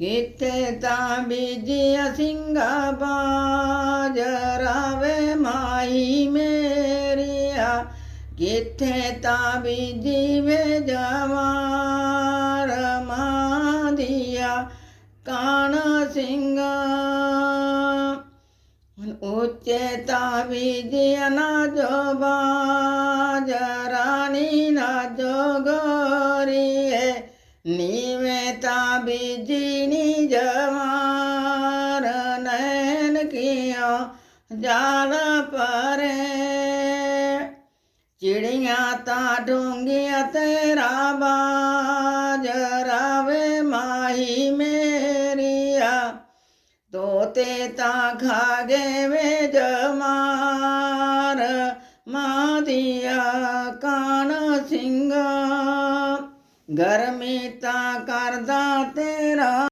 ਕਿਤੇ ਤਾਂ ਬੀਜਿਆ ਸਿੰਘਾ ਬਾਜਰਾ ਵੇ ਮਾਈ ਮੇਰੀਆ। ਕਿਥੇ ਤਾਂ ਬੀਜੀ ਵੇ ਜਵਾਰ ਮਾਦੀਆ, ਕਾਣ ਸਿੰਘ ਉੱਚੇ ਤਾਂ ਬੀਜਿਆ ਨਾ ਜੋ ਬਾਜਰਾਨੀ ਨਾ ਜੋ ਗੋਰੀਏ ਨੀਵੇਂ ਤਾਂ ਬੀਜੀ ਨੀ ਜਵਾਰ ਨੈਣ ਕੀਆ ਜਾਲ ਪਰੇ। ਚਿੜੀਆਂ ਤਾਂ ਡੂੰਗੀਆਂ ਤੇਰਾ ਬਾਜਰਾ ਵੇ ਮਾਹੀ ਮੇਰੀਆ, ਤੋਤੇ ਤਾਂ ਖਾ ਗਏ ਵੇ ਜਮਾਰ। ਮਾਦੀਆ ਕਾਨ ਸਿੰਘਾ ਗਰਮੀ ਤਾਂ ਕਰਦਾ ਤੇਰਾ